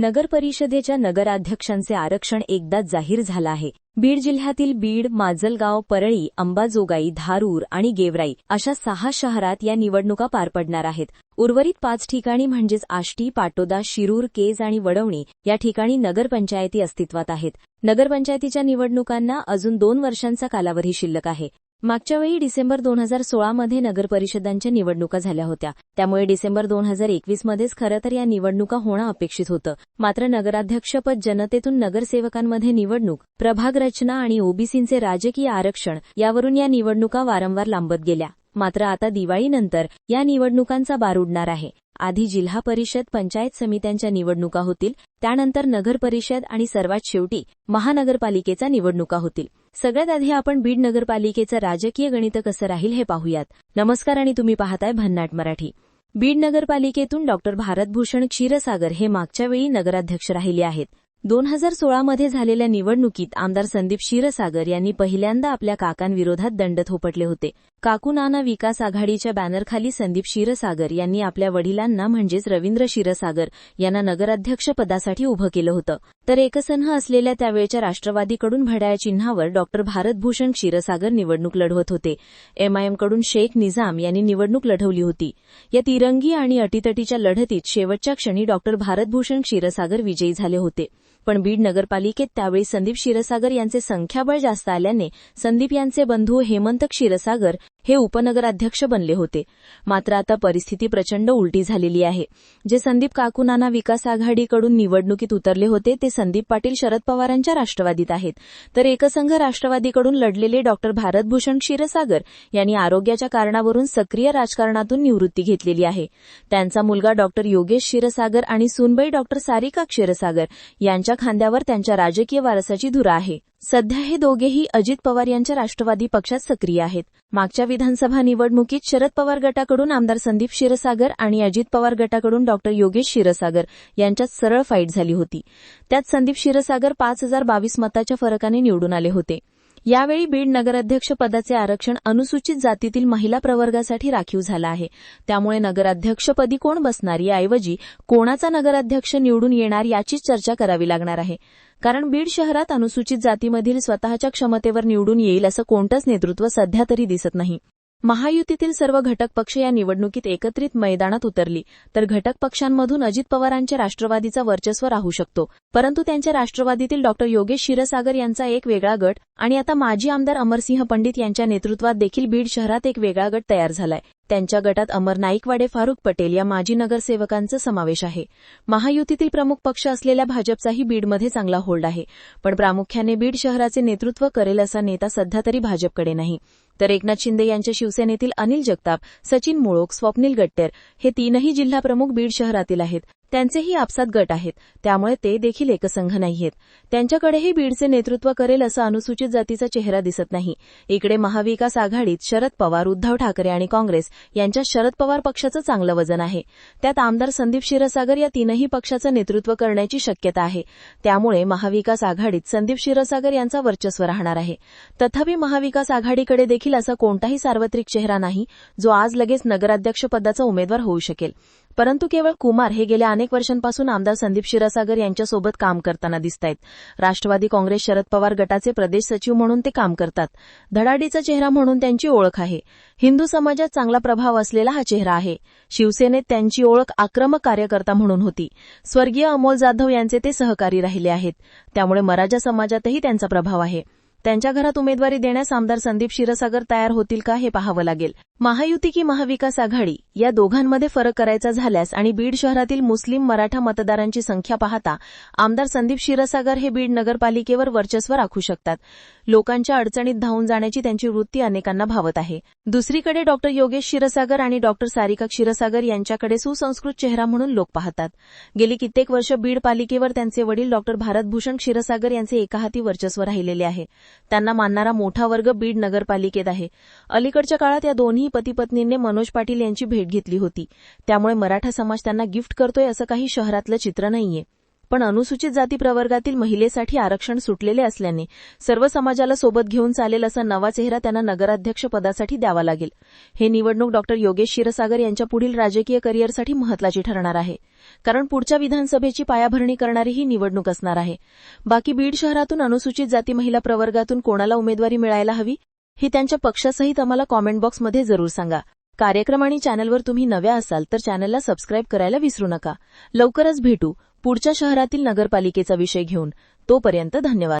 नगर परिषदेच्या नगराध्यक्षांचे आरक्षण एकदाच जाहीर झालं आहे. बीड जिल्ह्यातील बीड माजलगाव परळी अंबाजोगाई धारूर आणि गेवराई अशा सहा शहरात या निवडणुका पार पडणार आहेत. उर्वरित पाच ठिकाणी म्हणजेच आष्टी पाटोदा शिरूर केज आणि वडवणी या ठिकाणी नगरपंचायती अस्तित्वात आहेत. नगरपंचायतीच्या निवडणुकांना अजून दोन वर्षांचा कालावधी शिल्लक आहे. मागच्या वेळी डिसेंबर दोन हजार सोळामध्ये नगरपरिषदांच्या निवडणुका झाल्या होत्या. त्यामुळे डिसेंबर दोन हजार एकवीसमध्येच खरं तर या निवडणुका होणं अपेक्षित होतं. मात्र नगराध्यक्षपद जनतेतून नगरसेवकांमध्ये निवडणूक प्रभाग रचना आणि ओबीसींचे राजकीय आरक्षण यावरून या निवडणुका वारंवार लांबत गेल्या. मात्र आता दिवाळीनंतर या निवडणुकांचा बार उडणार आहे. आधी जिल्हा परिषद पंचायत समित्यांच्या निवडणुका होतील त्यानंतर नगर परिषद आणि सर्वात शेवटी महानगरपालिकेचा निवडणुका होतील. सगळ्यात आधी आपण बीड नगरपालिकेचं राजकीय गणित कसं राहील हे पाहूयात. नमस्कार आणि तुम्ही पाहताय भन्नाट मराठी. बीड नगरपालिकेतून डॉक्टर भारतभूषण क्षीरसागर हे मागच्या वेळी नगराध्यक्ष राहिले आहेत. दोन हजार सोळामध्ये झालेल्या निवडणुकीत आमदार संदीप क्षीरसागर यांनी पहिल्यांदा आपल्या काकांविरोधात दंड थोपटले होते. काकू नाना विकास आघाडीच्या बॅनरखाली संदीप क्षीरसागर यांनी आपल्या वडिलांना म्हणजेच रवींद्र क्षीरसागर यांना नगराध्यक्षपदासाठी उभं केलं होतं. तर एकसंह असलेल्या त्यावेळच्या राष्ट्रवादीकडून भड्याळ चिन्हावर डॉक्टर भारतभूषण क्षीरसागर निवडणूक लढवत होते. एमआयएमकडून शेख निजाम यांनी निवडणूक लढवली होती. या तिरंगी आणि अटीतटीच्या लढतीत शेवटच्या क्षणी डॉक्टर भारतभूषण क्षीरसागर विजयी झाले होते. पण बीड नगरपालिकेत त्यावेळी संदीप क्षीरसागर यांचे संख्याबळ जास्त आल्याने संदीप यांचे बंधू हेमंत क्षीरसागर हे उपनगराध्यक्ष बनले होते. मात्र आता परिस्थिती प्रचंड उलटी झालेली आहे. जे संदीप काकुनाना विकास आघाडीकडून निवडणुकीत उतरले होते ते संदीप पाटील शरद पवारांच्या राष्ट्रवादीत आहेत. तर एकसंघ राष्ट्रवादीकडून लढलेले डॉक्टर भारतभूषण क्षीरसागर यांनी आरोग्याच्या कारणावरून सक्रिय राजकारणातून निवृत्ती घेतलेली आहे. त्यांचा मुलगा डॉक्टर योगेश क्षीरसागर आणि सुनबई डॉक्टर सारिका क्षीरसागर यांच्या खांद्यावर त्यांच्या राजकीय वारसाची धुरा आहे. सध्या हे दोघेही अजित पवार यांच्या राष्ट्रवादी पक्षात सक्रिय आहेत. मागच्या विधानसभा निवडणुकीत शरद पवार गटाकडून आमदार संदीप क्षीरसागर आणि अजित पवार गटाकडून डॉक्टर योगेश क्षीरसागर यांच्यात सरळ फाईट झाली होती. त्यात संदीप क्षीरसागर पाच हजार बावीस मताच्या फरकाने निवडून आले होते. यावेळी बीड नगराध्यक्ष पदाचे आरक्षण अनुसूचित जातीतील महिला प्रवर्गासाठी राखीव झालं आहे. त्यामुळे नगराध्यक्षपदी कोण बसणार? याऐवजी कोणाचा नगराध्यक्ष निवडून येणार याचीच चर्चा करावी लागणार आहे. कारण बीड शहरात अनुसूचित जातीमधील स्वतःच्या क्षमतेवर निवडून येईल असं कोणतंच नेतृत्व सध्या तरी दिसत नाही. महायुतीतील सर्व घटक पक्ष या निवडणुकीत एकत्रित मैदानात उतरली तर घटक पक्षांमधून अजित पवारांच्या राष्ट्रवादीचा वर्चस्व राहू शकतो. परंतु त्यांच्या राष्ट्रवादीतील डॉक्टर योगेश क्षीरसागर यांचा एक वेगळा गट आणि आता माजी आमदार अमरसिंह पंडित यांच्या नेतृत्वात देखील बीड शहरात एक वेगळा गट तयार झालाय. त्यांच्या गटात अमर नाईकवाडे फारुख पटेल या माजी नगरसेवकांचा समावेश आहे. महायुतीतील प्रमुख पक्ष असलेल्या भाजपचाही बीडमध्ये चांगला होल्ड आहे. पण प्रामुख्याने बीड शहराचे नेतृत्व करेल असा नेता सध्या तरी भाजपकडे नाही. तर एकनाथ शिंदे यांच्या शिवसेनेतील अनिल जगताप सचिन मुळोक स्वप्नील गट्टेर हे तीनही जिल्हाप्रमुख बीड शहरातील आहेत. त्यांचेही आपसात गट आहेत. त्यामुळे ते देखील एकसंघ नाहीयेत. त्यांच्याकडेही बीडचे नेतृत्व करेल असा अनुसूचित जातीचा चेहरा दिसत नाही. इकडे महाविकास आघाडीत शरद पवार उद्धव ठाकरे आणि काँग्रेस यांच्या शरद पवार पक्षाचं चांगलं वजन आहे. त्यात आमदार संदीप क्षीरसागर या तीनही पक्षाचं नेतृत्व करण्याची शक्यता आहे. त्यामुळे महाविकास आघाडीत संदीप क्षीरसागर यांचा वर्चस्व राहणार आहे. तथापि महाविकास आघाडीकडे देखील असा कोणताही सार्वत्रिक चेहरा नाही जो आज लगेच नगराध्यक्षपदाचा उमेदवार होऊ शकेल. परंतु केवळ कुमार हे गेल्या अनेक वर्षांपासून आमदार संदीप क्षीरसागर यांच्यासोबत काम करताना दिसत आहेत राष्ट्रवादी काँग्रेस शरद पवार गटाचे प्रदेश सचिव म्हणून ते काम करतात. धडाडीचा चेहरा म्हणून त्यांची ओळख आहे. हिंदू समाजात चांगला प्रभाव असलेला हा चेहरा आहे. शिवसेनेत त्यांची ओळख आक्रमक कार्यकर्ता म्हणून होती. स्वर्गीय अमोल जाधव यांचे ते सहकारी राहिले आहेत. त्यामुळे मराठा समाजातही त्यांचा प्रभाव आहे. त्यांच्या घरात उमेदवारी देण्यास आमदार संदीप क्षीरसागर तयार होतील का हे पाहावं लागेल. महायुती की महाविकास आघाडी? या दोघांमध्ये फरक करायचा झाल्यास आणि बीड शहरातील मुस्लिम मराठा मतदारांची संख्या पाहता आमदार संदीप क्षीरसागर हे बीड नगरपालिकेवर वर्चस्व राखू शकतात. लोकांच्या अडचणीत धावून जाण्याची त्यांची वृत्ती अनेकांना भावत आहे. दुसरीकडे डॉक्टर योगेश क्षीरसागर आणि डॉक्टर सारिका क्षीरसागर यांच्याकडे सुसंस्कृत चेहरा म्हणून लोक पाहतात. गेली कित्येक वर्ष बीड पालिकेवर त्यांचे वडील डॉक्टर भारतभूषण क्षीरसागर यांचे एकाहाती वर्चस्व राहिलेले आहे. त्यांना मानणारा मोठा वर्ग बीड नगरपालिकेत आहे. अलीकडच्या काळात या दोन्ही पतीपत्नींनी मनोज पाटील यांची भेट घेतली होती. त्यामुळे मराठा समाज त्यांना गिफ्ट करतोय असं काही शहरातलं चित्र नाहीये. पण अनुसूचित जाती प्रवर्गातील महिलेसाठी आरक्षण सुटलेले असल्याने सर्व समाजाला सोबत घेऊन चालेल असा नवा चेहरा त्यांना नगराध्यक्ष पदासाठी द्यावा लागेल. हे निवडणूक डॉक्टर योगेश क्षीरसागर यांच्या पुढील राजकीय करिअरसाठी महत्वाची ठरणार आहे. कारण पुढच्या विधानसभेची पायाभरणी करणारी ही निवडणूक असणार आहे. बाकी बीड शहरातून अनुसूचित जाती महिला प्रवर्गातून कोणाला उमेदवारी मिळायला हवी ही त्यांच्या पक्षासहित आम्हाला कॉमेंट बॉक्समध्ये जरूर सांगा. कार्यक्रम आणि चॅनलवर तुम्ही नव्या असाल तर चॅनलला सबस्क्राईब करायला विसरू नका. लवकरच भेटू. पुढच्या शहरातील नगरपालिकेचा विषय घेऊन तोपर्यंत धन्यवाद.